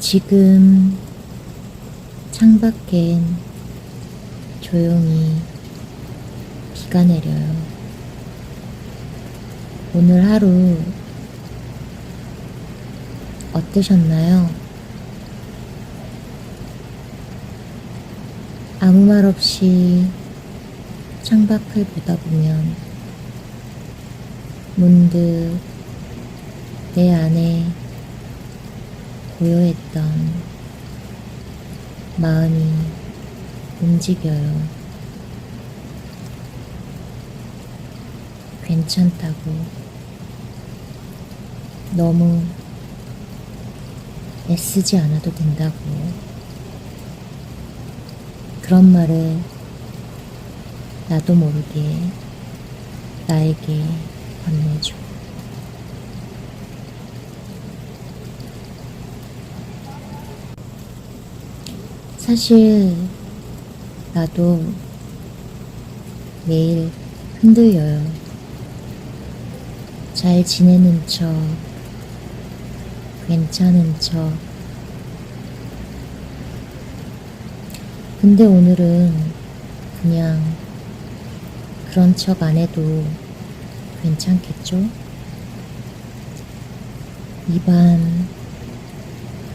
지금 창밖엔 조용히 비가 내려요. 오늘 하루 어떠셨나요? 아무 말 없이 창밖을 보다 보면 문득 내 안에 고요했던 마음이 움직여요. 괜찮다고. 너무 애쓰지 않아도 된다고. 그런 말을 나도 모르게 나에게 건네줘. 사실 나도 매일 흔들려요. 잘 지내는 척, 괜찮은 척. 근데 오늘은 그냥 그런 척 안 해도 괜찮겠죠? 이밤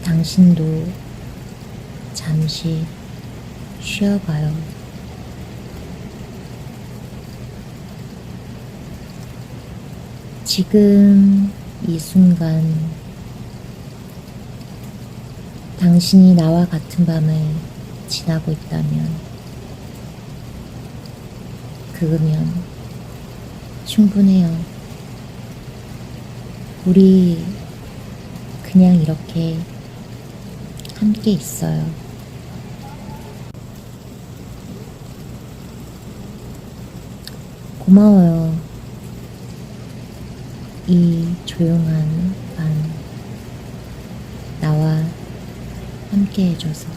당신도 잠시 쉬어가요. 지금 이 순간 당신이 나와 같은 밤을 지나고 있다면 그거면 충분해요. 우리 그냥 이렇게 함께 있어요. 고마워요. 이 조용한 밤 나와 함께 해줘서.